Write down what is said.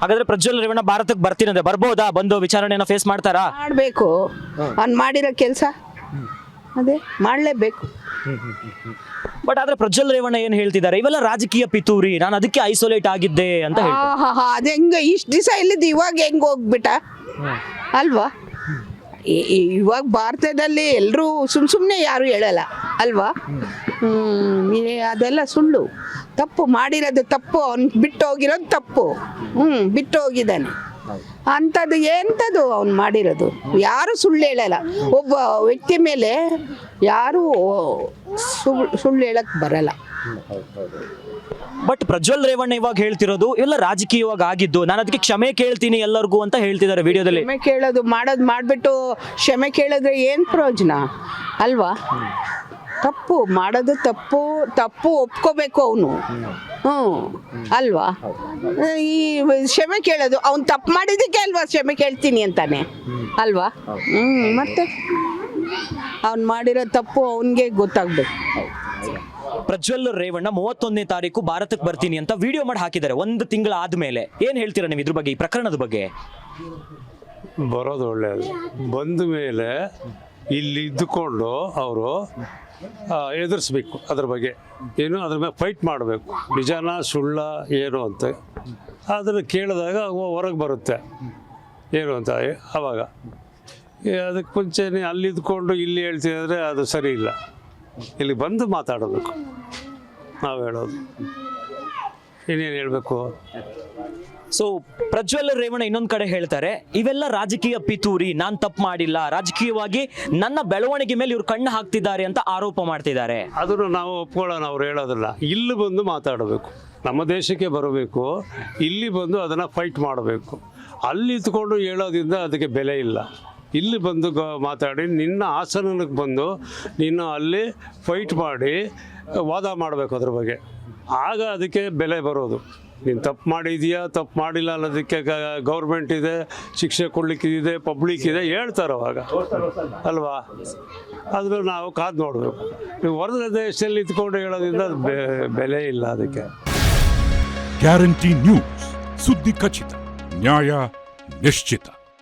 ಹಾಗಾದ್ರೆ ಪ್ರಜ್ವಲ್ ರೇವಣ್ಣ ಭಾರತಕ್ಕೆ ಬರ್ತೀನಂದ್ರೆ ಬರ್ಬೋದಾ? ಬಂದು ವಿಚಾರಣೆನ ಫೇಸ್ ಮಾಡ್ತಾರಾ? ಮಾಡಬೇಕು. ಅವ್ನು ಮಾಡಿರೋ ಕೆಲಸ ಅದೇ ಮಾಡಲೇಬೇಕು. ಬಟ್ ಆದ್ರೆ ಪ್ರಜ್ವಲ್ ರೇವಣ್ಣ ಏನ್ ಹೇಳ್ತಿದ್ದಾರೆ? ಇವೆಲ್ಲ ರಾಜಕೀಯ ಪಿತೂರಿ. ನಾನು ಅದಕ್ಕೆ ಐಸೋಲೇಟ್ ಆಗಿದ್ದೆ ಅಂತ ಹೇಳ್ತಾರೆ ಹಾ ಹಾ ಅದು ಹೆಂಗ ಇಷ್ಟು ದಿವಸ ಇಲ್ಲಿದ್ದು ಇವಾಗ ಹೆಂಗ್ ಹೋಗ್ಬಿಟ್ಟ? ಅಲ್ವಾ? ಇವಾಗ ಭಾರತದಲ್ಲಿ ಎಲ್ಲರೂ ಸುಮ್ ಸುಮ್ಮನೆ ಯಾರು ಹೇಳಲ್ಲ. ಅಲ್ವಾ? ಹ್ಮ್ ಅದೆಲ್ಲ ಸುಳ್ಳು. ತಪ್ಪು ಮಾಡಿರೋದು ತಪ್ಪು ಅವ್ನು ಬಿಟ್ಟು ಹೋಗಿರೋದು ತಪ್ಪು. ಹ್ಞೂ ಬಿಟ್ಟು ಹೋಗಿದ್ದಾನೆ ಅಂಥದ್ದು ಎಂಥದ್ದು ಅವ್ನು ಮಾಡಿರೋದು? ಯಾರು ಸುಳ್ಳು ಹೇಳಲ್ಲ. ಒಬ್ಬ ವ್ಯಕ್ತಿ ಮೇಲೆ ಯಾರು ಸುಳ್ಳು ಸುಳ್ಳು ಹೇಳಕ್ ಬರಲ್ಲ. ಬಟ್ ಪ್ರಜ್ವಲ್ ರೇವಣ್ಣ ಇವಾಗ ಹೇಳ್ತಿರೋದು ಇವೆಲ್ಲ ರಾಜಕೀಯವಾಗಿ ಆಗಿದ್ದು ನಾನು ಅದಕ್ಕೆ ಕ್ಷಮೆ ಕೇಳ್ತೀನಿ ಎಲ್ಲರಿಗೂ ಅಂತ ಹೇಳ್ತಿದ್ದಾರೆ ವಿಡಿಯೋದಲ್ಲಿ. ಕ್ಷಮೆ ಕೇಳೋದು ಮಾಡೋದು ಮಾಡಿಬಿಟ್ಟು ಕ್ಷಮೆ ಕೇಳಿದ್ರೆ ಏನು ಪ್ರಯೋಜನ? ಅಲ್ವಾ? ತಪ್ಪು ಮಾಡೋದು ತಪ್ಪು ತಪ್ಪು ಒಪ್ಕೋಬೇಕು ಅವನು. ಹ್ಞೂ ಅಲ್ವಾ? ಈ ಕ್ಷಮೆ ಕೇಳೋದು ಅವ್ನು ತಪ್ಪು ಮಾಡಿದ್ದಕ್ಕೆ ಅಲ್ವಾ ಕ್ಷಮೆ ಕೇಳ್ತೀನಿ ಅಂತಾನೆ ಅಲ್ವಾ? ಹ್ಞೂ ಮತ್ತೆ? ಅವ್ನು ಮಾಡಿರೋ ತಪ್ಪು ಅವನಿಗೆ ಗೊತ್ತಾಗ್ಬೇಕು. ಪ್ರಜ್ವಲ್ ರೇವಣ್ಣ ಮೂವತ್ತೊಂದನೇ ತಾರೀಕು ಭಾರತಕ್ಕೆ ಬರ್ತೀನಿ ಅಂತ ವಿಡಿಯೋ ಮಾಡಿ ಹಾಕಿದ್ದಾರೆ ಒಂದು ತಿಂಗಳ ಆದ್ಮೇಲೆ. ಏನ್ ಹೇಳ್ತೀರಾ ನೀವು ಇದ್ರ ಬಗ್ಗೆ ಈ ಪ್ರಕರಣದ ಬಗ್ಗೆ? ಬರೋದು ಒಳ್ಳೆಯದು ಬಂದ ಮೇಲೆ ಇಲ್ಲಿ ಇದ್ದುಕೊಂಡು ಅವರು ಎದುರಿಸ್ಬೇಕು ಅದ್ರ ಬಗ್ಗೆ. ಏನು, ಅದ್ರ ಮೇಲೆ ಫೈಟ್ ಮಾಡಬೇಕು. ನಿಜಾನ, ಸುಳ್ಳ, ಏನು ಅಂತ. ಅದನ್ನು ಕೇಳಿದಾಗ ಹೊರಗೆ ಬರುತ್ತೆ. ಏನು ಅಂತ ಆವಾಗ ಅದಕ್ಕೆ ಮುಂಚೆನೇ ಅಲ್ಲಿ ಇದ್ಕೊಂಡು ಇಲ್ಲಿ ಹೇಳ್ತಿದ್ರೆ ಅದು ಸರಿ ಇಲ್ಲ. ಇಲ್ಲಿ ಬಂದು ಮಾತಾಡಬೇಕು. ನಾವು ಹೇಳೋದು. ಇನ್ನೇನು ಹೇಳಬೇಕು? ಸೊ ಪ್ರಜ್ವಲ್ ರೇವಣ್ಣ ಇನ್ನೊಂದು ಕಡೆ ಹೇಳ್ತಾರೆ ಇವೆಲ್ಲ ರಾಜಕೀಯ ಪಿತೂರಿ ನಾನು ತಪ್ಪು ಮಾಡಿಲ್ಲ ರಾಜಕೀಯವಾಗಿ ನನ್ನ ಬೆಳವಣಿಗೆ ಮೇಲೆ ಇವ್ರು ಕಣ್ಣು ಹಾಕ್ತಿದ್ದಾರೆ ಅಂತ ಆರೋಪ ಮಾಡ್ತಿದ್ದಾರೆ. ಅದನ್ನು ನಾವು ಒಪ್ಕೊಳ್ಳೋಣ ಅವ್ರು ಹೇಳೋದಿಲ್ಲ. ಇಲ್ಲಿ ಬಂದು ಮಾತಾಡಬೇಕು. ನಮ್ಮ ದೇಶಕ್ಕೆ ಬರಬೇಕು ಇಲ್ಲಿ ಬಂದು ಅದನ್ನು ಫೈಟ್ ಮಾಡಬೇಕು. ಅಲ್ಲಿ ಇದ್ಕೊಂಡು ಹೇಳೋದ್ರಿಂದ ಅದಕ್ಕೆ ಬೆಲೆ ಇಲ್ಲ. ಇಲ್ಲಿ ಬಂದು ಗ ಮಾತಾಡಿ ನಿನ್ನ ಆಸನಕ್ಕೆ ಬಂದು ನೀನು ಅಲ್ಲಿ ಫೈಟ್ ಮಾಡಿ ವಾದ ಮಾಡಬೇಕು ಅದ್ರ ಬಗ್ಗೆ. ಆಗ ಅದಕ್ಕೆ ಬೆಲೆ ಬರೋದು. ನೀನು ತಪ್ಪು ಮಾಡಿದೀಯಾ, ತಪ್ಪು ಮಾಡಿಲ್ಲ ಅನ್ನೋದಕ್ಕೆ ಗೌರ್ಮೆಂಟ್ ಇದೆ, ಶಿಕ್ಷೆ ಇದೆ ಪಬ್ಲಿಕ್ ಇದೆ, ಹೇಳ್ತಾರೆ ಅವಾಗ. ಅಲ್ವಾ? ಆದರೂ ನಾವು ಕಾದು ನೋಡಬೇಕು. ನೀವು ಹೊರದ ದೇಶದಲ್ಲಿ ಇದ್ಕೊಂಡು ಹೇಳೋದ್ರಿಂದ ಬೆಲೆ ಇಲ್ಲ ಅದಕ್ಕೆ. ಗ್ಯಾರಂಟಿ ನ್ಯೂಸ್ ಸುದ್ದಿ ಖಚಿತ ನ್ಯಾಯ ನಿಶ್ಚಿತ